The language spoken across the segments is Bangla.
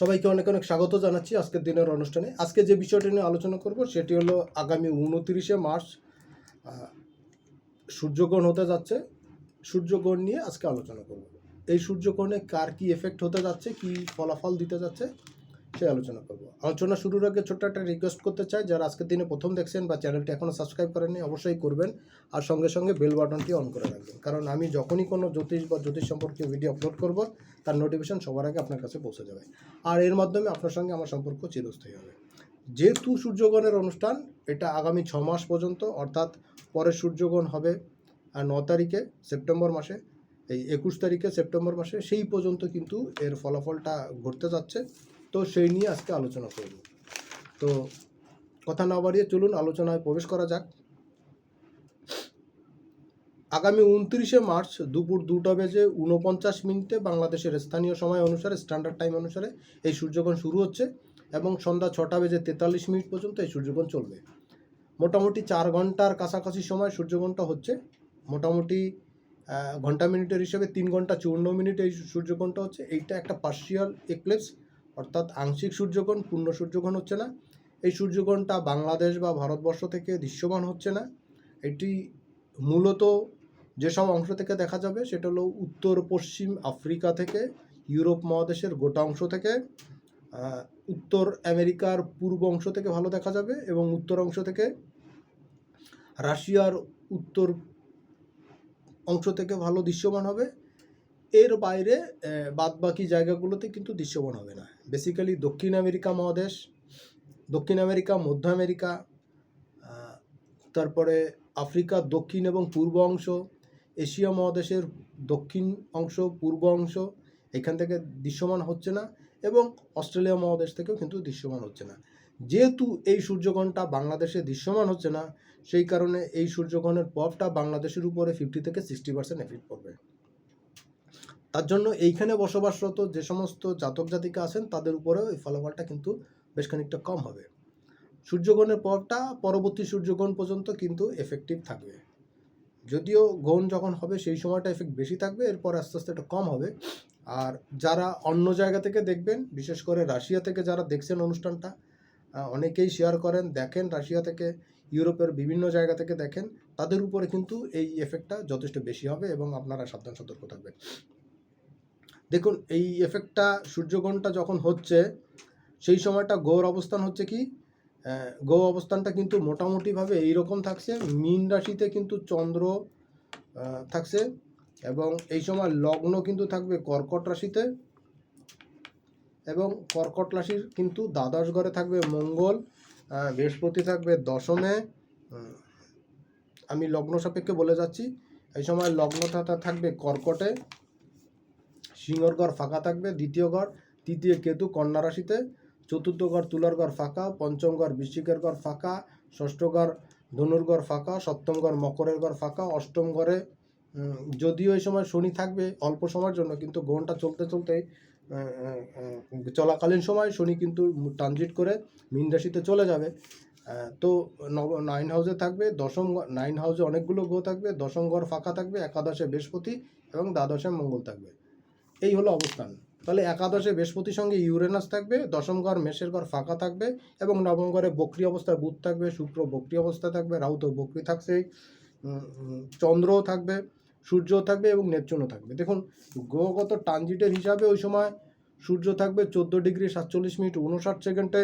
সবাইকে অনেক অনেক স্বাগত জানাচ্ছি আজকের দিনের অনুষ্ঠানে। আজকে যে বিষয়টি নিয়ে আলোচনা করব সেটি হলো আগামী উনতিরিশে মার্চ সূর্যগ্রহণ হতে যাচ্ছে। সূর্যগ্রহণ নিয়ে আজকে আলোচনা করব। এই সূর্যগ্রহণে কার কি এফেক্ট হতে যাচ্ছে, কি ফলাফল দিতে যাচ্ছে? সেই আলোচনা করব। আলোচনা শুরুর আগে ছোট্ট একটা রিকোয়েস্ট করতে চাই, যারা আজকের দিনে প্রথম দেখছেন বা চ্যানেলটি এখনও সাবস্ক্রাইব করেননি, অবশ্যই করবেন আর সঙ্গে সঙ্গে বেল বাটনটি অন করে রাখবেন। কারণ আমি যখনই কোনো জ্যোতিষ বা জ্যোতিষ সম্পর্কে ভিডিও আপলোড করব, তার নোটিফিকেশন সবার আগে আপনার কাছে পৌঁছে যাবে। আর এর মাধ্যমে আপনার সঙ্গে আমার সম্পর্ক চিরস্থায়ী হবে। যেহেতু সূর্যগ্রহণের অনুষ্ঠান, এটা আগামী ছ মাস পর্যন্ত, অর্থাৎ পরের সূর্যগ্রহণ হবে ন তারিখে, সেপ্টেম্বর মাসে, এই একুশ তারিখে, সেপ্টেম্বর মাসে, সেই পর্যন্ত কিন্তু এর ফলাফলটা ঘটতে যাচ্ছে। তো সেই নিয়ে আজকে আলোচনা করব। তো কথা না বাড়িয়ে চলুন, আলোচনায় প্রবেশ করা যাক। আগামী উনত্রিশে মার্চ দুপুর দুটো বেজে উনপঞ্চাশ মিনিটে বাংলাদেশের স্থানীয় সময় অনুসারে স্ট্যান্ডার্ড টাইম অনুসারে এই সূর্যগ্রহণ শুরু হচ্ছে এবং সন্ধ্যা ছটা বেজে তেতাল্লিশ মিনিট পর্যন্ত এই সূর্যগ্রহণ চলবে। মোটামুটি চার ঘণ্টার কাছাকাছি সময় সূর্যগ্রহণটা হচ্ছে। মোটামুটি ঘণ্টা মিনিটের হিসেবে তিন ঘণ্টা চুয়ান্ন মিনিট এই সূর্যগ্রহণটা হচ্ছে। এইটা একটা পার্শিয়াল এক্লিপস অর্থাৎ আংশিক সূর্যগ্রহণ, পূর্ণ সূর্যগ্রহণ হচ্ছে না। এই সূর্যগ্রহণটা বাংলাদেশ বা ভারতবর্ষ থেকে দৃশ্যমান হচ্ছে না। এটি মূলত যেসব অংশ থেকে দেখা যাবে, সেটা হলো উত্তর, পশ্চিম আফ্রিকা থেকে, ইউরোপ মহাদেশের গোটা অংশ থেকে উত্তর আমেরিকার পূর্ব অংশ থেকে ভালো দেখা যাবে এবং উত্তর অংশ থেকে রাশিয়ার উত্তর অংশ থেকে ভালো দৃশ্যমান হবে। এর বাইরে বাদ বাকি জায়গাগুলোতে কিন্তু দৃশ্যমান হবে না। বেসিক্যালি দক্ষিণ আমেরিকা মহাদেশ, দক্ষিণ আমেরিকা, মধ্য আমেরিকা তারপরে আফ্রিকার দক্ষিণ এবং পূর্ব অংশ, এশিয়া মহাদেশের দক্ষিণ অংশ, পূর্ব অংশ এখান থেকে দৃশ্যমান হচ্ছে না এবং অস্ট্রেলিয়া মহাদেশ থেকেও কিন্তু দৃশ্যমান হচ্ছে না। যেহেতু এই সূর্যগ্রহণটা বাংলাদেশে দৃশ্যমান হচ্ছে না, সেই কারণে এই সূর্যগ্রহণের প্রভাবটা বাংলাদেশের উপরে ফিফটি থেকে সিক্সটি পার্সেন্ট এফেক্ট করবে তার জন্য এইখানে বসবাসরত যে সমস্ত জাতক জাতিকা আছেন, তাদের উপরেও এই ফলাফলটা কিন্তু বেশ খানিকটা কম হবে। সূর্যগ্রহণের পরটা পরবর্তী সূর্যগ্রহণ পর্যন্ত কিন্তু এফেক্টিভ থাকবে। যদিও গ্রহণ যখন হবে, সেই সময়টা এফেক্ট বেশি থাকবে, এরপর আস্তে আস্তে এটা কম হবে। আর যারা অন্য জায়গা থেকে দেখবেন, বিশেষ করে রাশিয়া থেকে যারা দেখছেন অনুষ্ঠানটা অনেকেই শেয়ার করেন, দেখেন রাশিয়া থেকে, ইউরোপের বিভিন্ন জায়গা থেকে দেখেন, তাদের উপরে কিন্তু এই এফেক্টটা যথেষ্ট বেশি হবে এবং আপনারা সাবধান সতর্ক থাকবেন। দেখুন, এই এফেক্টটা সূর্যগ্রহণটা যখন হচ্ছে, সেই সময়টা গৌর অবস্থান হচ্ছে কি? গৌ অবস্থানটা কিন্তু মোটামুটিভাবে এইরকম থাকছে। মীন রাশিতে কিন্তু চন্দ্র থাকছে এবং এই সময় লগ্ন কিন্তু থাকবে কর্কট রাশিতে এবং কর্কট রাশির কিন্তু দ্বাদশ ঘরে থাকবে মঙ্গল বৃহস্পতি থাকবে দশমে। আমি লগ্ন সাপেক্ষে বলে যাচ্ছি, এই সময় লগ্নটা থাকবে কর্কটে। সিংহর ঘর ফাঁকা থাকবে, দ্বিতীয় ঘর, তৃতীয় কেতু কন্যা রাশিতে, চতুর্থ ঘর তুলার ঘর ফাঁকা, পঞ্চম ঘর বৃশ্চিকের ঘর ফাঁকা, ষষ্ঠ ঘর ধনুর ঘর ফাঁকা, সপ্তম ঘর মকরের ঘর ফাঁকা, অষ্টম ঘরে যদিও এই সময় শনি থাকবে অল্প সময়ের জন্য, কিন্তু গ্রহণটা চলতে চলতে চলাকালীন সময় শনি কিন্তু ট্রানজিট করে মীন রাশিতে চলে যাবে। তো নব নাইন হাউসে থাকবে, দশম নাইন হাউসে অনেকগুলো গ্রহ থাকবে, দশম ঘর ফাঁকা থাকবে, একাদশে বৃহস্পতি এবং দ্বাদশে মঙ্গল থাকবে। এই হলো অবস্থান। তাহলে একাদশে বৃহস্পতির সঙ্গে ইউরেনাস থাকবে, দশম ঘর মেষের ঘর ফাঁকা থাকবে এবং নবম ঘরে বক্রি অবস্থায় বুধ থাকবে, শুক্র বক্রি অবস্থায় থাকবে, রাহু তো বক্রি থাকছে চন্দ্রও থাকবে, সূর্যও থাকবে এবং নেপচুনও থাকবে। দেখুন, গ্রহগত ট্রানজিটের হিসাবে ওই সময় সূর্য থাকবে চোদ্দ ডিগ্রি সাতচল্লিশ মিনিট উনষাট সেকেন্ডে,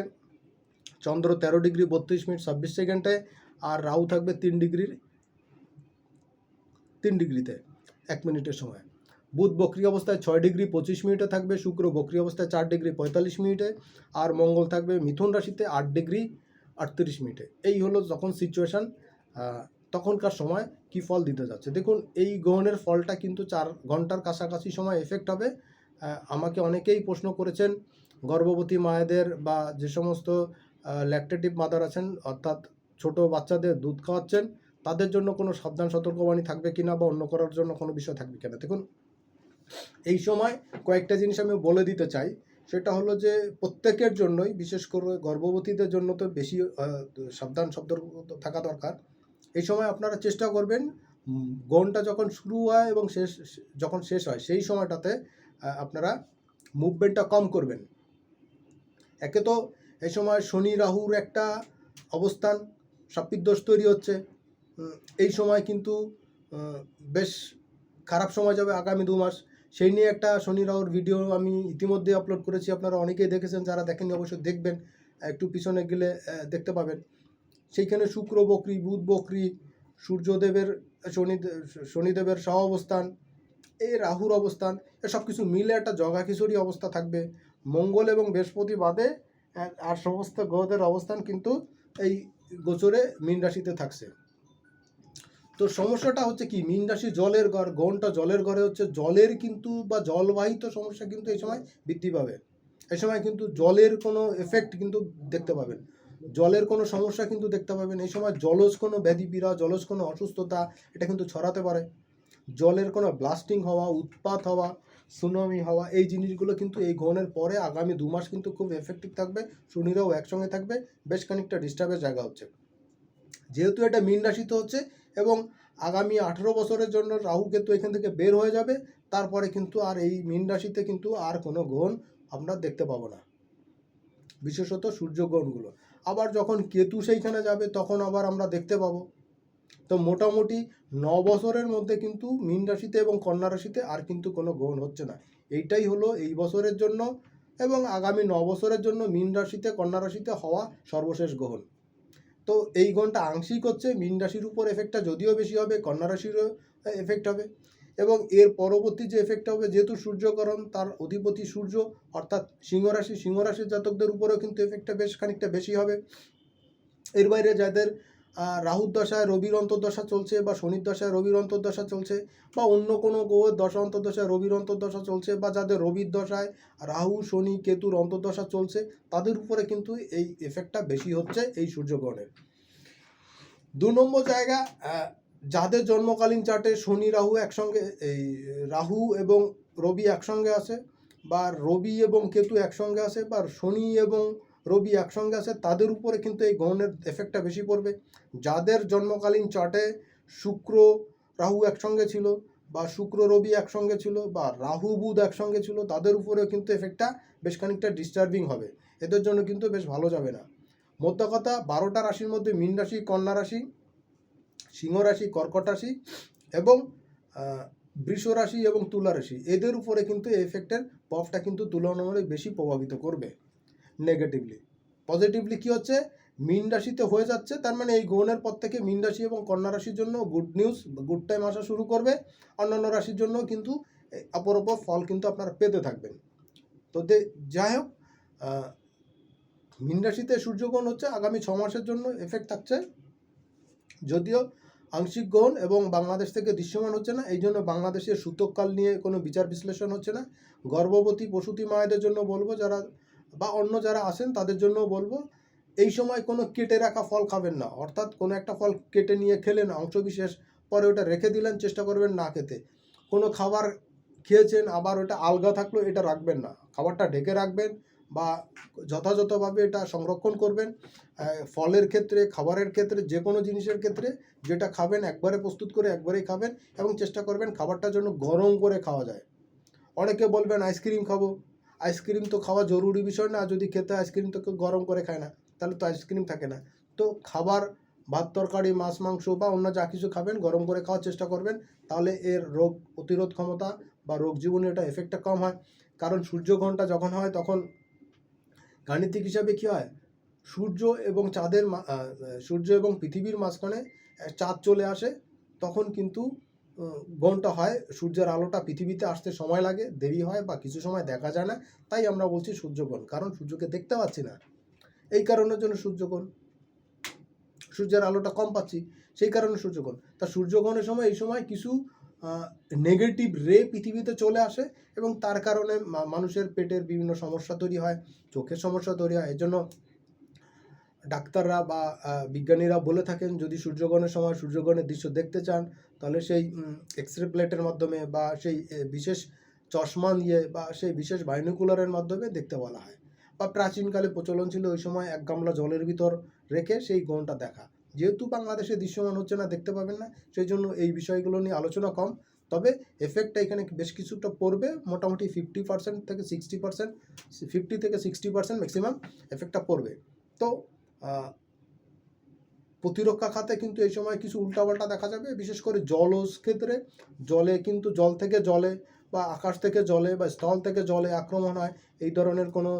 চন্দ্র তেরো ডিগ্রি বত্রিশ মিনিট ছাব্বিশ সেকেন্ডে আর রাহু থাকবে তিন ডিগ্রির, তিন ডিগ্রিতে এক মিনিটের সময়। বুধ বক্রি অবস্থায় ছয় ডিগ্রি পঁচিশ মিনিটে থাকবে, শুক্র বক্রি অবস্থায় চার ডিগ্রি পঁয়তাল্লিশ মিনিটে, আর মঙ্গল থাকবে মিথুন রাশিতে আট ডিগ্রি আটত্রিশ মিনিটে। এই হলো যখন সিচুয়েশান তখনকার সময় কি ফল দিতে যাচ্ছে। দেখুন, এই গ্রহণের ফলটা কিন্তু চার ঘণ্টার কাছাকাছি সময় এফেক্ট হবে। আমাকে অনেকেই প্রশ্ন করেছেন, গর্ভবতী মায়েদের বা যে সমস্ত ল্যাকটেটিভ মাদার আছেন, অর্থাৎ ছোট বাচ্চাদের দুধ খাওয়াচ্ছেন, তাদের জন্য কোনো সাবধান সতর্কবাণী থাকবে কিনা বা অন্য করার জন্য কোনো বিষয় থাকবে কিনা। দেখুন এই সময় কয়েকটা জিনিস আমি বলে দিতে চাই। সেটা হলো যে প্রত্যেকের জন্যই, বিশেষ করে গর্ভবতীদের জন্য তো বেশি সাবধান শব্দ থাকা দরকার। এই সময় আপনারা চেষ্টা করবেন গণটা যখন শুরু হয় এবং শেষ, যখন শেষ হয়, সেই সময়টাতে আপনারা মুভমেন্টটা কম করবেন। একে তো এই সময় শনি, রাহুর একটা অবস্থান সাপিদ্দোষ তৈরি হচ্ছে। এই সময় কিন্তু বেশ খারাপ সময় যাবে আগামী দু মাস। সেই নিয়ে একটা শনি রাহুর ভিডিও আমি ইতিমধ্যে আপলোড করেছি। আপনারা অনেকেই দেখেছেন, যারা দেখেননি অবশ্যই দেখবেন। একটু পিছনে গেলে দেখতে পাবেন। সেইখানে শুক্র বকরি, বুধ বকরি, সূর্যদেবের, শনি শনিদেবের সহ অবস্থান এই রাহুর অবস্থান এসব কিছু মিলে একটা জগা খিচুড়ি অবস্থা থাকবে। মঙ্গল এবং বৃহস্পতি বাদে আর সমস্ত গ্রহদের অবস্থান কিন্তু এই গোচরে মীন রাশিতে থাকছে। তো সমস্যাটা হচ্ছে কি? মীন রাশি জলের ঘর, গহনটা জলের ঘরে হচ্ছে, জলের কিন্তু বা জলবাহিত সমস্যা কিন্তু এই সময় বৃদ্ধি পাবে। এই সময় কিন্তু জলের কোনো এফেক্ট কিন্তু দেখতে পাবেন। জলের কোনো সমস্যা কিন্তু দেখতে পাবেন। এই সময় জলজ কোনো ব্যাধি পীড়া, জলজ কোনো অসুস্থতা, এটা কিন্তু ছড়াতে পারে। জলের কোনো ব্লাস্টিং হওয়া, উৎপাত হওয়া সুনামি হওয়া, এই জিনিসগুলো কিন্তু এই গহনের পরে আগামী দু মাস কিন্তু খুব এফেক্টিভ থাকবে। শনিরাও একসঙ্গে থাকবে। বেশ খানিকটা ডিস্টার্বের জায়গা হচ্ছে। যেহেতু এটা মীন রাশিতে হচ্ছে এবং আগামী আঠেরো বছরের জন্য রাহু কেতু এখান থেকে বের হয়ে যাবে। তারপরে কিন্তু আর এই মীন রাশিতে কিন্তু আর কোনো গ্রহণ আমরা দেখতে পাবো না। বিশেষত সূর্য গ্রহণগুলো। আবার যখন কেতু সেইখানে যাবে, তখন আবার আমরা দেখতে পাবো। তো মোটামুটি ন বছরের মধ্যে কিন্তু মীন রাশিতে এবং কন্যা রাশিতে আর কিন্তু কোনো গ্রহণ হচ্ছে না। এইটাই হলো এই বছরের জন্য এবং আগামী ন বছরের জন্য মীন রাশিতে, কন্যা রাশিতে হওয়া সর্বশেষ গ্রহণ। তো এই গণটা আংশিক হচ্ছে মীন রাশির উপর এফেক্টটা যদিও বেশি হবে, কন্যা রাশিরও এফেক্ট হবে এবং এর পরবর্তী যে এফেক্ট হবে, যেহেতু সূর্যকরণ তার অধিপতি সূর্য, অর্থাৎ সিংহরাশি রাশি, সিংহ রাশির জাতকদের উপরেও কিন্তু এফেক্টটা বেশ খানিকটা বেশি হবে। এর বাইরে যাদের রাহুর দশায় রবির অন্তর্দশা চলছে বা শনির দশায় রবির অন্তর্দশা চলছে বা অন্য কোনো গ্রহের দশা অন্তর্দশায় রবির অন্তর্দশা চলছে বা যাদের রবির দশায় রাহু, শনি, কেতুর অন্তর্দশা চলছে, তাদের উপরে কিন্তু এই এফেক্টটা বেশি হচ্ছে এই সূর্যগ্রহণের। দু নম্বর জায়গা যাদের জন্মকালীন চার্টে শনি, রাহু একসঙ্গে, এই, রাহু এবং রবি একসঙ্গে আসে বা রবি এবং কেতু একসঙ্গে আসে বা শনি এবং রবি একসঙ্গে আসে তাদের উপরে কিন্তু এই গ্রহণের এফেক্টটা বেশি পড়বে। যাদের জন্মকালীন চার্টে শুক্র, রাহু একসঙ্গে ছিল বা শুক্র, রবি একসঙ্গে ছিল বা রাহু, বুধ একসঙ্গে ছিল, তাদের উপরেও কিন্তু এফেক্টটা বেশ খানিকটা ডিস্টার্বিং হবে। এদের জন্য কিন্তু বেশ ভালো যাবে না। মোদ্দ কথা, বারোটা রাশির মধ্যে মীন রাশি, কন্যা রাশি, সিংহ রাশি, কর্কট রাশি এবং বৃষ রাশি এবং তুলা রাশি, এদের উপরে কিন্তু এই এফেক্টের পফটা কিন্তু তুলনামূলক বেশি প্রভাবিত করবে। নেগেটিভলি পজিটিভলি কি হচ্ছে? মীন রাশিতে হয়ে যাচ্ছে, তার মানে এই গ্রহণের পর থেকে মীন রাশি এবং কন্যা রাশির জন্য গুড নিউজ গুড টাইম আসা শুরু করবে। অন্যান্য রাশির জন্য কিন্তু অপর অপর ফল কিন্তু আপনারা পেতে থাকবেন। তো যাই হোক মীন রাশিতে সূর্যগ্রহণ হচ্ছে আগামী ছ মাসের জন্য এফেক্ট থাকছে। যদিও আংশিক গ্রহণ এবং বাংলাদেশ থেকে দৃশ্যমান হচ্ছে না, এই জন্য বাংলাদেশের সূতককাল নিয়ে কোনো বিচার বিশ্লেষণ হচ্ছে না। গর্ভবতী প্রসূতি মায়েদের জন্য বলব, যারা বা অন্য যারা আসেন তাদের জন্য বলব, এই সময় কোনো কেটে রাখা ফল খাবেন না। অর্থাৎ কোনো একটা ফল কেটে নিয়ে খেলেন, অংশবিশেষ পরে ওটা রেখে দিলেন, চেষ্টা করবেন না খেতে। কোনো খাবার খেয়েছেন, আবার ওটা আলগা থাকল, এটা রাখবেন না। খাবারটা ঢেকে রাখবেন বা যথাযথভাবে এটা সংরক্ষণ করবেন। ফলের ক্ষেত্রে, খাবারের ক্ষেত্রে, যে কোনো জিনিসের ক্ষেত্রে যেটা খাবেন, একবারে প্রস্তুত করে একবারেই খাবেন এবং চেষ্টা করবেন খাবারটা যেন গরম করে খাওয়া যায়। অনেকে বলবেন, আইসক্রিম খাব। আইসক্রিম তো খাওয়া জরুরি বিষয় না, যদি খেতে আইসক্রিম তো গরম করে খায় না, তাহলে তো আইসক্রিম থাকে না। তো খাবার, ভাত তরকারি, মাছ, মাংস বা অন্য যা কিছু খাবেন, গরম করে খাওয়ার চেষ্টা করবেন, তাহলে এর রোগ প্রতিরোধ ক্ষমতা বা রোগ জীবনে এটা এফেক্টটা কম হয়। কারণ সূর্যগ্রহণটা যখন হয়, তখন গাণিতিক হিসাবে কী হয়? সূর্য এবং চাঁদের সূর্য এবং পৃথিবীর মাঝখানে চাঁদ চলে আসে, তখন কিন্তু গ্রহণটা হয়, সূর্যের আলোটা পৃথিবীতে আসতে সময় লাগে, দেরি হয় বা কিছু সময় দেখা যায় না, তাই আমরা বলছি সূর্যগ্রহণ কারণ সূর্যকে দেখতে পাচ্ছি না। এই কারণের জন্য সূর্যগ্রহণ সূর্যের আলোটা কম পাচ্ছি, সেই কারণে সূর্যগ্রহণ তা সূর্যগ্রহণের সময়, এই সময় কিছু নেগেটিভ রে পৃথিবীতে চলে আসে এবং তার কারণে মানুষের পেটের বিভিন্ন সমস্যা তৈরি হয়, চোখের সমস্যা তৈরি হয়। এর জন্য ডাক্তাররা বা বিজ্ঞানীরা বলে থাকেন, যদি সূর্যগ্রহণের সময় সূর্যগ্রহণের দৃশ্য দেখতে চান তাহলে সেই এক্স রে প্লেটের মাধ্যমে বা সেই বিশেষ চশমা দিয়ে বা সেই বিশেষ বাইনোকুলারের মাধ্যমে দেখতে বলা হয়। বা প্রাচীনকালে প্রচলন ছিল ওই সময় এক গামলা জলের ভিতর রেখে সেই গ্রহণটা দেখা। যেহেতু বাংলাদেশে দৃশ্যমান হচ্ছে না, দেখতে পাবেন না, সেই জন্য এই বিষয়গুলো নিয়ে আলোচনা কম। তবে এফেক্টটা এখানে বেশ কিছুটা পড়বে, মোটামুটি ফিফটি পার্সেন্ট থেকে সিক্সটি পার্সেন্ট ফিফটি থেকে সিক্সটি পার্সেন্ট ম্যাক্সিমাম এফেক্টটা পড়বে। তো প্রতিরক্ষা খাতে কিন্তু এই সময় কিছু উল্টাপাল্টা দেখা যাবে, বিশেষ করে জলজ ক্ষেত্রে। জলে কিন্তু জল থেকে জলে বা আকাশ থেকে জলে বা স্থল থেকে জলে আক্রমণ হয়। এই ধরনের কোনো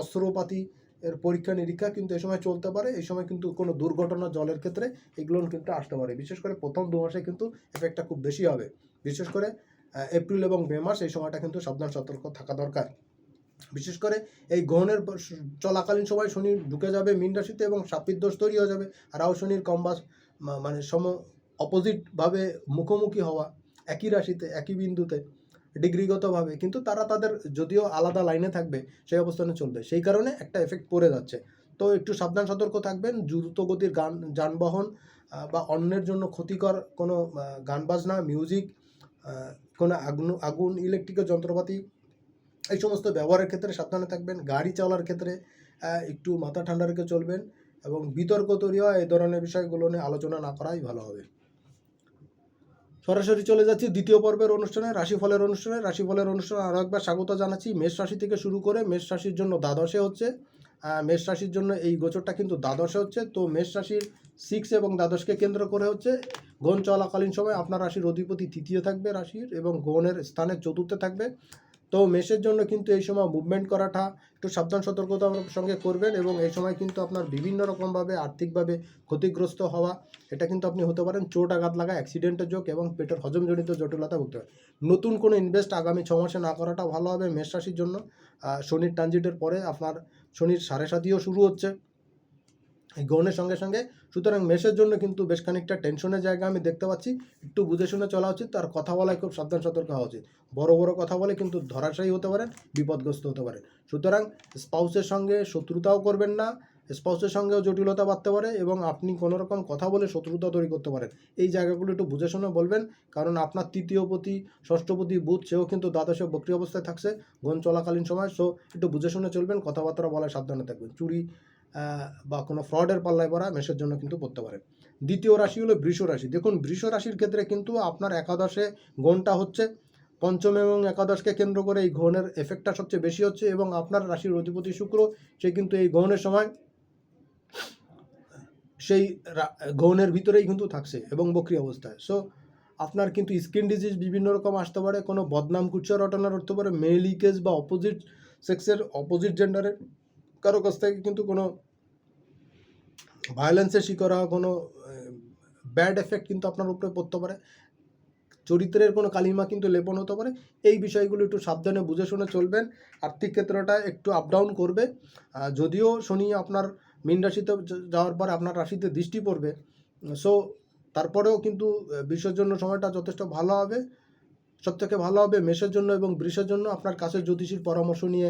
অস্ত্রপাতি এর পরীক্ষা নিরীক্ষা কিন্তু এই সময় চলতে পারে। এই সময় কিন্তু কোনো দুর্ঘটনা জলের ক্ষেত্রে এগুলো কিন্তু আসতে পারে। বিশেষ করে প্রথম দু মাসে কিন্তু এফেক্টটা খুব বেশি হবে। বিশেষ করে এপ্রিল এবং মে মাস এই সময়টা কিন্তু সাবধান, সতর্ক থাকা দরকার। বিশেষ করে এই গ্রহণের চলাকালীন সময় শনি ঢুকে যাবে মীন রাশিতে এবং সাপির দোষ তৈরি হয়ে যাবে। রাহু শনির কম্বাস মানে সম অপোজিটভাবে মুখোমুখি হওয়া একই রাশিতে, একই বিন্দুতে ডিগ্রিগতভাবে কিন্তু তারা তাদের যদিও আলাদা লাইনে থাকবে, সেই অবস্থানে চলবে। সেই কারণে একটা এফেক্ট পড়ে যাচ্ছে। তো একটু সাবধান, সতর্ক থাকবেন। দ্রুতগতির গান, যানবাহন বা অন্যের জন্য ক্ষতিকর কোনো গান বাজনা মিউজিক কোনো আগুন আগুন ইলেকট্রিকের যন্ত্রপাতি এই সমস্ত ব্যবহারের ক্ষেত্রে সাবধানে থাকবেন, গাড়ি চালার ক্ষেত্রে একটু মাথা ঠান্ডা রেখে চলবেন এবং বিতর্ক তৈরি হয়, এই ধরনের বিষয়গুলো নিয়ে আলোচনা না করাই ভালো হবে। সরাসরি চলে যাচ্ছি দ্বিতীয় পর্বের অনুষ্ঠানে, রাশিফলের অনুষ্ঠানে। রাশিফলের অনুষ্ঠানে আরও একবার স্বাগত জানাচ্ছি। মেষ রাশি থেকে শুরু করে মেষ রাশির জন্য দ্বাদশে হচ্ছে মেষ রাশির জন্য এই গোচরটা কিন্তু দ্বাদশে হচ্ছে। তো মেষ রাশির সিক্স এবং দ্বাদশকে কেন্দ্র করে হচ্ছে, গণ চলাকালীন সময় আপনার রাশির অধিপতি তৃতীয় থাকবে রাশির এবং গণের স্থানে চতুর্থে থাকবে। তো মেষের জন্য কিন্তু এই সময় মুভমেন্ট করাটা একটু সাবধান, সতর্কতার সঙ্গে করবেন এবং এই সময় কিন্তু আপনার বিভিন্ন রকমভাবে আর্থিকভাবে ক্ষতিগ্রস্ত হওয়া, এটা কিন্তু আপনি হতে পারেন চোট আঘাত লাগা অ্যাক্সিডেন্টের যোগ এবং পেটের হজমজনিত জটিলতা ভুগতে পারেন নতুন কোনো ইনভেস্ট আগামী ছ মাসে না করাটা ভালো হবে মেষ রাশির জন্য। শনির ট্রানজিটের পরে আপনার শনির সাড়ে সাতিও শুরু হচ্ছে। এই গ্রহণের সঙ্গে সঙ্গে। সুতরাং মেষের জন্য কিন্তু বেশ খানিকটা টেনশনের জায়গা আমি দেখতে পাচ্ছি। একটু বুঝে শুনে চলা উচিত আর কথা বলায় খুব সাবধান সতর্ক হওয়া উচিত। বড় বড় কথা বলে কিন্তু ধরাশায়ী হতে পারেন, বিপদগ্রস্ত হতে পারেন। সুতরাং স্পাউসের সঙ্গে শত্রুতাও করবেন না, স্পাউসের সঙ্গেও জটিলতা বাড়তে পারে এবং আপনি কোনো রকম কথা বলে শত্রুতা তৈরি করতে পারেন। এই জায়গাগুলো একটু বুঝে শুনে বলবেন, কারণ আপনার তৃতীয় তৃতীয়পতি ষষ্ঠপতি বুধ, সেও কিন্তু দ্বাদশে বক্রি অবস্থায় থাকছে গণ চলাকালীন সময়। সো একটু বুঝে শুনে চলবেন, কথাবার্তা বলায় সাবধানে থাকবেন। চুরি বা কোনো ফ্রডের পাল্লায় পড়া মেষের জন্য কিন্তু পড়তে পারে। দ্বিতীয় রাশি হলো বৃষ রাশি। দেখুন, বৃষ রাশির ক্ষেত্রে কিন্তু আপনার একাদশে গণটা হচ্ছে, পঞ্চম এবং একাদশকে কেন্দ্র করে এই গ্রহণের এফেক্টটা সবচেয়ে বেশি হচ্ছে এবং আপনার রাশির অধিপতি শুক্র, সে কিন্তু এই গ্রহণের সময় সেই গ্রহণের ভিতরেই কিন্তু থাকছে এবং বক্রি অবস্থায়। সো আপনার কিন্তু স্কিন ডিজিজ বিভিন্ন রকম আসতে পারে, কোনো বদনাম কুচ্চা রটনা করতে পারে মেয়ে লিকেজ বা অপোজিট সেক্সের অপোজিট জেন্ডারের কারও কাছ থেকে কিন্তু কোনো ভায়োলেন্সের শিকার হওয়া, কোনো ব্যাড এফেক্ট কিন্তু আপনার উপরে পড়তে পারে। চরিত্রের কোনো কালিমা কিন্তু লেপন হতে পারে। এই বিষয়গুলো একটু সাবধানে বুঝে শুনে চলবেন। আর্থিক ক্ষেত্রটা একটু আপ ডাউন করবে। যদিও শনি আপনার মীন রাশিতে যাওয়ার পর আপনার রাশিতে দৃষ্টি পড়বে। সো, তারপরেও কিন্তু বৃষের জন্য সময়টা যথেষ্ট ভালো হবে। সব থেকে ভালো হবে মেষের জন্য এবং বৃষের জন্য। আপনার কাছে জ্যোতিষীর পরামর্শ নিয়ে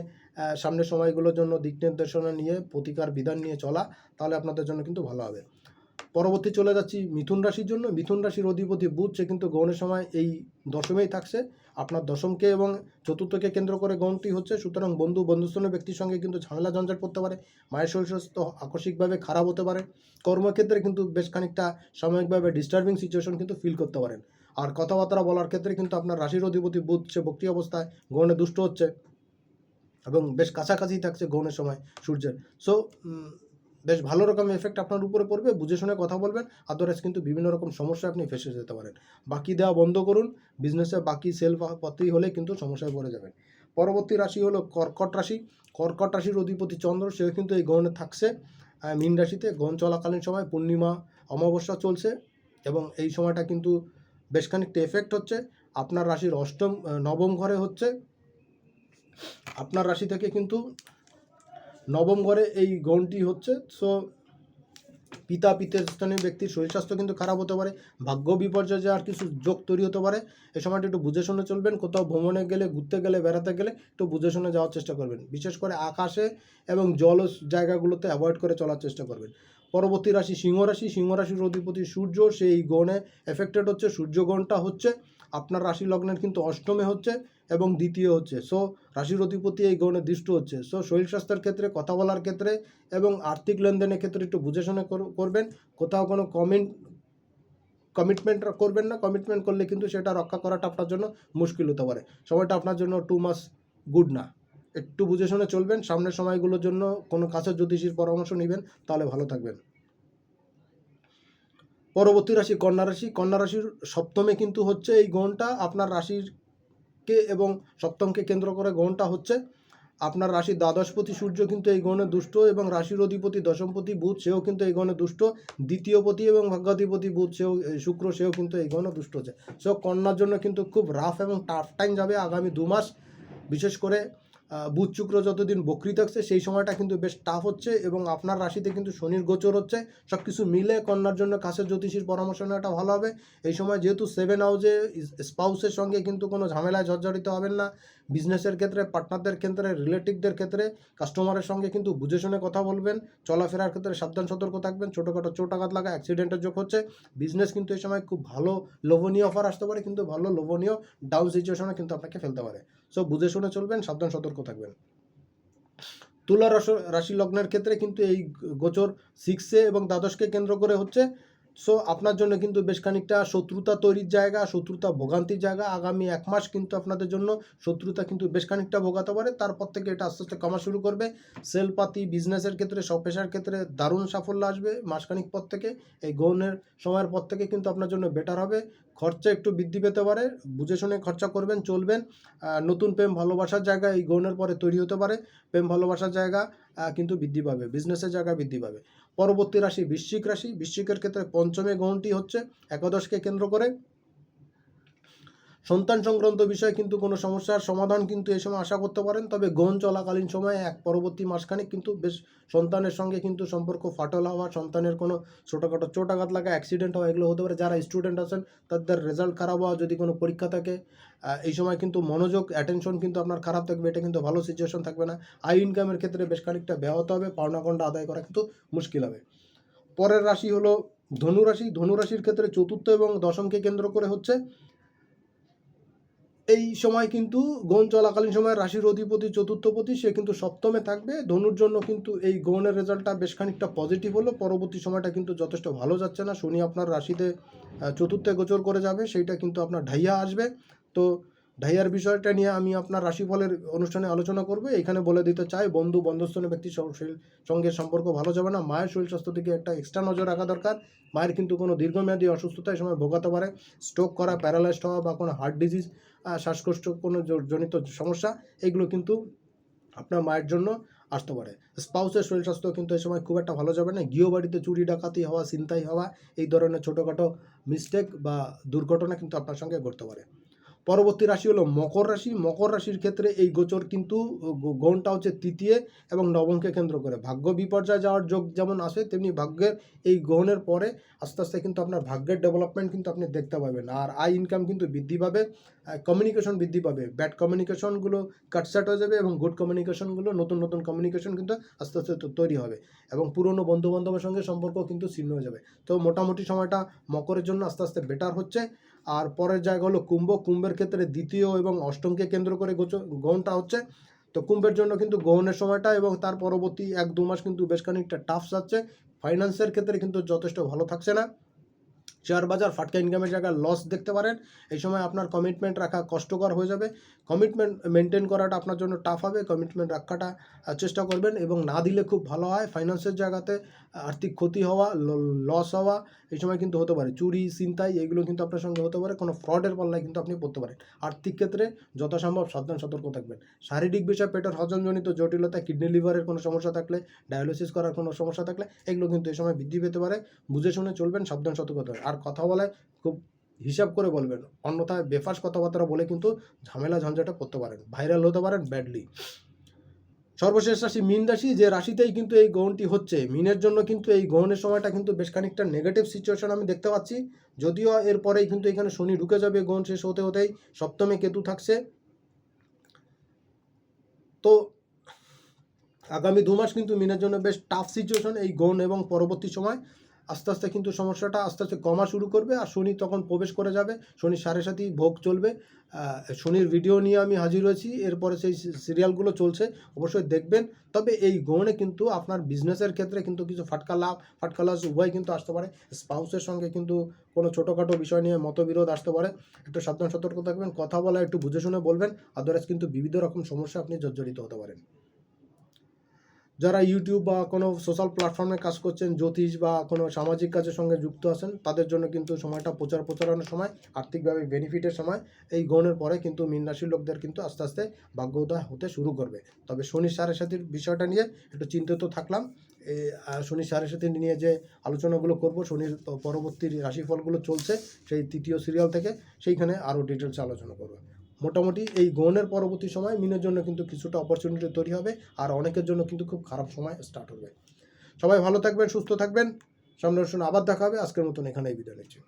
সামনের সময়গুলোর জন্য দিক নির্দেশনা নিয়ে, প্রতিকার বিধান নিয়ে চলা, তাহলে আপনাদের জন্য কিন্তু ভালো হবে। পরবর্তী চলে যাচ্ছি মিথুন রাশির জন্য। মিথুন রাশির অধিপতি বুধ, সে কিন্তু গৌণের সময় এই দশমেই থাকছে। আপনার দশমকে এবং চতুর্থকে কেন্দ্র করে গৌণটি হচ্ছে। সুতরাং বন্ধু বন্ধুস্থানীয় ব্যক্তির সঙ্গে কিন্তু ঝামেলা ঝঞ্ঝাট পড়তে পারে। মায়ের শরীর স্বাস্থ্য আকস্মিকভাবে খারাপ হতে পারে। কর্মক্ষেত্রে কিন্তু বেশ খানিকটা সাময়িকভাবে ডিস্টার্বিং সিচুয়েশন কিন্তু ফিল করতে পারেন। আর কথাবার্তা বলার ক্ষেত্রে কিন্তু আপনার রাশির অধিপতি বুধ, সে বক্রি অবস্থায় গৌণে দুষ্ট হচ্ছে। এবং বেশ কাছাকাছি থাকছে গৌণের সময় সূর্যের। সো বেশ ভালো রকম এফেক্ট আপনার উপরে পড়বে, বুঝে শুনে কথা বলবেন। আদারওয়াইজ কিন্তু বিভিন্ন রকম সমস্যা আপনি ফেসে যেতে পারেন। বাকি দেওয়া বন্ধ করুন বিজনেসে বাকি সেল পাতি হলে কিন্তু সমস্যায় পড়ে যাবেন। পরবর্তী রাশি হলো কর্কট রাশি। কর্কট রাশির অধিপতি চন্দ্র, সেও কিন্তু এই গণে থাকছে। মীন রাশিতে গণ চলাকালীন সময় পূর্ণিমা, অমাবস্যা চলছে এবং এই সময়টা কিন্তু বেশ খানিকটা এফেক্ট হচ্ছে। আপনার রাশির অষ্টম নবম ঘরে হচ্ছে। আপনার রাশি থেকে কিন্তু নবম ঘরে এই গণটি হচ্ছে সো পিতা পিতের স্থানীয় ব্যক্তির শরীর স্বাস্থ্য কিন্তু খারাপ হতে পারে, ভাগ্য বিপর্যয় আর কিছু যোগ তৈরি হতে পারে। এ সময়টা একটু বুঝে শুনে চলবেন, কোথাও ভ্রমণে গেলে, ঘুরতে গেলে, বেড়াতে গেলে একটু বুঝে শুনে যাওয়ার চেষ্টা করবেন। বিশেষ করে আকাশে এবং জল জায়গাগুলোতে অ্যাভয়েড করে চলার চেষ্টা করবেন। পরবর্তী রাশি সিংহ রাশি, সিংহ রাশির অধিপতি সূর্য, সেই গণে এফেক্টেড হচ্ছে সূর্যগণটা হচ্ছে আপনার রাশি লগ্নের কিন্তু অষ্টমে হচ্ছে এবং দ্বিতীয় হচ্ছে। সো রাশির অধিপতি এই গণে দৃষ্ট হচ্ছে। সো শরীর স্বাস্থ্যের ক্ষেত্রে, কথা বলার ক্ষেত্রে এবং আর্থিক লেনদেনের ক্ষেত্রে একটু বুঝে শুনে কর- করবেন। কোথাও কোনো কমেন্ট কমিটমেন্ট করবেন না। কমিটমেন্ট করলে কিন্তু সেটা রক্ষা করাটা আপনার জন্য মুশকিল হতে পারে। সময়টা আপনার জন্য টু মাস গুড না। একটু বুঝে শুনে চলবেন। সামনের সময়গুলোর জন্য কোনো কাছের জ্যোতিষীর পরামর্শ নেবেন। তাহলে ভালো থাকবেন। পরবর্তী রাশি কন্যা রাশি। কন্যা রাশির সপ্তমে কিন্তু হচ্ছে এই গ্রহণটা। আপনার রাশিরকে এবং সপ্তমকে কেন্দ্র করে গ্রহণটা হচ্ছে। আপনার রাশির দ্বাদশপতি সূর্য কিন্তু এই গণে দুষ্ট এবং রাশির অধিপতি দশমপতি বুধ, সেও কিন্তু এই গণে দুষ্ট। দ্বিতীয়পতি এবং ভাগ্যাধিপতি বুধ, সেও শুক্র, সেও কিন্তু এই গণে দুষ্ট হচ্ছে। সো কন্যার জন্য কিন্তু খুব রাফ এবং টাফ টাইম যাবে আগামী দু মাস বিশেষ করে বুধ শুক্র যতদিন বকরি থাকছে সেই সময়টা কিন্তু বেশ টাফ হচ্ছে এবং আপনার রাশিতে কিন্তু শনির গোচর হচ্ছে। সব কিছু মিলে কন্যার জন্য কাছের জ্যোতিষীর পরামর্শ নেওয়াটা ভালো হবে। এই সময় যেহেতু সেভেন হাউজে স্পাউসের সঙ্গে কিন্তু কোনো ঝামেলায় জর্জরিত হবেন না। বিজনেসের ক্ষেত্রে পার্টনারদের ক্ষেত্রে রিলেটিভদের ক্ষেত্রে কাস্টমারের সঙ্গে কিন্তু বুঝে শুনে কথা বলবেন, চলাফেরার ক্ষেত্রে সাবধান, সতর্ক থাকবেন, ছোটোখাটো চোট আঘাত লাগা অ্যাক্সিডেন্টের যোগ হচ্ছে। বিজনেস কিন্তু এই সময় খুব ভালো লোভনীয় অফার আসতে পারে, কিন্তু ভালো লোভনীয় ডাউন সিচুয়েশনে কিন্তু আপনাকে ফেলতে পারে। সো বুঝে শুনে চলবেন, সাবধান, সতর্ক থাকবেন। তুলা রাশি লগ্নের ক্ষেত্রে কিন্তু এই গোচর সিক্সে এবং দ্বাদশকে কেন্দ্র করে হচ্ছে সো আপনার জন্য কিন্তু বেশ খানিকটা শত্রুতা তৈরির জায়গা, শত্রুতা ভোগান্তির জায়গা। আগামী এক মাস কিন্তু আপনাদের জন্য শত্রুতা কিন্তু বেশ খানিকটা ভোগাতে পারে। তারপর থেকে এটা আস্তে আস্তে কমা শুরু করবে। সেলপাতি, বিজনেসের ক্ষেত্রে সব পেশার ক্ষেত্রে দারুণ সাফল্য আসবে মাসখানিক পর থেকে। এই গৌণের সময়ের পর থেকে কিন্তু আপনার জন্য বেটার হবে। খরচা একটু বৃদ্ধি পেতে পারে। বুঝে শুনে খরচা করবেন, চলবেন। নতুন প্রেম ভালোবাসার জায়গা এই গৌণের পরে তৈরি হতে পারে। প্রেম ভালোবাসার জায়গা কিন্তু বৃদ্ধি পাবে। বিজনেসের জায়গা বৃদ্ধি পাবে। পরবর্তী রাশি বৃশ্চিক রাশি বৃশ্চিকের ক্ষেত্রে পঞ্চমে গ্রহণটি হচ্ছে একাদশকে কেন্দ্র করে। সন্তান সংক্রান্ত বিষয়ে কিন্তু কোনো সমস্যার সমাধান কিন্তু এই সময় আশা করতে পারেন। তবে গ্রহণ চলাকালীন সময়ে এক পরবর্তী মাসখানেক কিন্তু বেশ সন্তানের সঙ্গে কিন্তু সম্পর্ক ফাটল হওয়া, সন্তানের কোনো ছোটোখাটো চোট আঘাত লাগা অ্যাক্সিডেন্ট হওয়া এগুলো হতে পারে। যারা স্টুডেন্ট আছেন, তাদের রেজাল্ট খারাপ হওয়া যদি কোনো পরীক্ষা থাকে এই সময় কিন্তু মনোযোগ অ্যাটেনশন কিন্তু আপনার খারাপ থাকবে। এটা কিন্তু ভালো সিচুয়েশন থাকবে না। আই ইনকামের ক্ষেত্রে বেশ খানিকটা ব্যাহত হবে পাওনাগণ্ডা আদায় করা কিন্তু মুশকিল হবে। পরের রাশি হলো ধনুরাশি ধনুরাশির ক্ষেত্রে চতুর্থ এবং দশমকে কেন্দ্র করে হচ্ছে এই সময় কিন্তু গৌণ চলাকালীন সময় রাশির অধিপতি চতুর্থপতি সে কিন্তু সপ্তমে থাকবে। ধনুর জন্য কিন্তু এই গৌণের রেজাল্টটা বেশ খানিকটা পজিটিভ হলো। পরবর্তী সময়টা কিন্তু যথেষ্ট ভালো যাচ্ছে না। শনি আপনার রাশিতে চতুর্থে গোচর করে যাবে। সেইটা কিন্তু আপনার ঢাইয়া আসবে। তো ঢাইয়ার বিষয়টা নিয়ে আমি আপনার রাশিফলের অনুষ্ঠানে আলোচনা করব। এখানে বলে দিতে চাই, বন্ধু বন্ধস্থনে ব্যক্তির সঙ্গে সম্পর্ক ভালো যাবে না। মায়ের শরীর স্বাস্থ্য দিকে একটা এক্সট্রা নজর রাখা দরকার। মায়ের কিন্তু কোনো দীর্ঘমেয়াদী অসুস্থতা এই সময় ভোগাতে পারে। স্ট্রোক করা প্যারালাইজড হওয়া বা কোনো হার্ট ডিজিজ শ্বাসকষ্ট, কোনো জনিত সমস্যা, এগুলো কিন্তু আপনার মায়ের জন্য আসতে পারে। স্পাউসের শরীর স্বাস্থ্য কিন্তু এই সময় খুব একটা ভালো যাবে না। গৃহবাড়িতে চুরি, ডাকাতি হওয়া, ছিনতাই হওয়া, এই ধরনের ছোটোখাটো মিস্টেক বা দুর্ঘটনা কিন্তু আপনার সঙ্গে ঘটতে পারে। পরবর্তী রাশি হলো মকর রাশি। মকর রাশির ক্ষেত্রে এই গোচর কিন্তু গণটা হচ্ছে তৃতীয় এবং নবমকে কেন্দ্র করে। ভাগ্য বিপর্যয় যাওয়ার যোগ যেমন আসে, তেমনি ভাগ্যের এই গ্রহণের পরে আস্তে আস্তে কিন্তু আপনার ভাগ্যের ডেভেলপমেন্ট কিন্তু আপনি দেখতে পাবেন। আর আয় ইনকাম কিন্তু বৃদ্ধি পাবে কমিউনিকেশন বৃদ্ধি পাবে। ব্যাড কমিউনিকেশনগুলো কাটসাট হয়ে যাবে এবং গুড কমিউনিকেশনগুলো নতুন নতুন কমিউনিকেশন কিন্তু আস্তে আস্তে তৈরি হবে এবং পুরনো বন্ধু বান্ধবের সঙ্গে সম্পর্ক কিন্তু ছিন্ন হয়ে যাবে। তো মোটামুটি সময়টা মকরের জন্য আস্তে আস্তে বেটার হচ্ছে। আর পরের জায়গা হলো কুম্ভ। কুম্ভের ক্ষেত্রে দ্বিতীয় এবং অষ্টমকে কেন্দ্র করে গহনটা হচ্ছে। তো কুম্ভের জন্য কিন্তু গ্রহণের সময়টা এবং তার পরবর্তী এক দু মাস কিন্তু বেশ খানিকটা টাফ যাচ্ছে। ফাইন্যান্সের ক্ষেত্রে কিন্তু যথেষ্ট ভালো থাকছে না। শেয়ার বাজার, ফাটকা ইনকামের জায়গায় লস দেখতে পারেন। এই সময় আপনার কমিটমেন্ট রাখা কষ্টকর হয়ে যাবে। কমিটমেন্ট মেনটেন করাটা আপনার জন্য টাফ হবে। কমিটমেন্ট রাখাটা চেষ্টা করবেন এবং না দিলে খুব ভালো হয়। ফাইন্যান্সের জায়গাতে আর্থিক ক্ষতি হওয়া লস হওয়া, এই সময় কিন্তু হতে পারে। চুরি চিন্তাই এগুলো কিন্তু আপনার সঙ্গে হতে পারে। কোনো ফ্রডের পাল্লায় কিন্তু আপনি পড়তে পারেন। আর্থিক ক্ষেত্রে যথাসম্ভব সাবধান, সতর্ক থাকবেন। শারীরিক বিষয়, পেটের হজমজনিত জটিলতা কিডনি লিভারের কোনো সমস্যা থাকলে ডায়ালিসিস করার কোনো সমস্যা থাকলে, এগুলো কিন্তু এই সময় বৃদ্ধি পেতে পারে। বুঝে শুনে চলবেন, সাবধান সতর্কতা থাকবেন। আর কথা বলায় খুব হিসাব করে বলবেন। অন্যথায় বেফাস কথাবার্তা বলে কিন্তু ঝামেলা ঝঞ্ঝাটা করতে পারেন। ভাইরাল হতে পারেন ব্যাডলি। সর্বশেষ রাশি মীন রাশি, যে রাশিতেই কিন্তু এই গ্রহণটি হচ্ছে, মিনের জন্য কিন্তু এই গ্রহণের সময়টা কিন্তু বেশ খানিকটা নেগেটিভ সিচুয়েশন আমি দেখতে পাচ্ছি। যদিও এরপরেই কিন্তু এখানে শনি ঢুকে যাবে, গ্রহণ শেষ হতে হতেই সপ্তমে কেতু থাকছে। তো আগামী দু মাস কিন্তু মিনের জন্য বেশ টাফ সিচুয়েশন এই গ্রহণ এবং পরবর্তী সময়। আস্তে আস্তে কিন্তু সমস্যাটা আস্তে আস্তে কমা শুরু করবে আর শনি তখন প্রবেশ করে যাবে। শনি সাড়ে সাথেই ভোগ চলবে। শনির ভিডিও নিয়ে আমি হাজির হয়েছি। এরপরে সেই সিরিয়ালগুলো চলছে, অবশ্যই দেখবেন। তবে এই গৌণে কিন্তু আপনার বিজনেসের ক্ষেত্রে কিন্তু কিছু ফাটকা লাভ, ফাটকা লস উভয় কিন্তু আসতে পারে। স্পাউসের সঙ্গে কিন্তু কোনো ছোটোখাটো বিষয় নিয়ে মতবিরোধ আসতে পারে। একটু সাবধান সতর্ক থাকবেন। কথা বলা, একটু বুঝে শুনে বলবেন। আদারওয়াইজ কিন্তু বিবিধ রকম সমস্যা আপনি জর্জরিত হতে পারেন। যারা ইউটিউব বা কোনো সোশ্যাল প্ল্যাটফর্মে কাজ করছেন, জ্যোতিষ বা কোনো সামাজিক কাজের সঙ্গে যুক্ত আছেন, তাদের জন্য কিন্তু সময়টা প্রচার প্রচারণের সময়, আর্থিকভাবে বেনিফিটের সময়, এই গ্রহণের পরে কিন্তু মীন রাশির লোকদের কিন্তু আস্তে আস্তে ভাগ্যোদয় হতে শুরু করবে। তবে শনি সাড়ে সাথীর বিষয়টা নিয়ে একটু চিন্তিত থাকলাম। এই শনি সাড়ে সাথী নিয়ে যে আলোচনাগুলো করব, শনির পরবর্তী রাশিফলগুলো চলছে, সেই তৃতীয় সিরিয়াল থেকে সেইখানে আরও ডিটেলস আলোচনা করব। মোটামুটি এই গ্রহণের পরবর্তী সময় মিনের জন্য কিন্তু কিছুটা অপরচুনিটি তৈরি হবে আর অনেকের জন্য কিন্তু খুব খারাপ সময় স্টার্ট হবে। সবাই ভালো থাকবেন, সুস্থ থাকবেন। সামনে শুনে আবার দেখা হবে। আজকের মতন এখানেই বিদায় নিচ্ছি।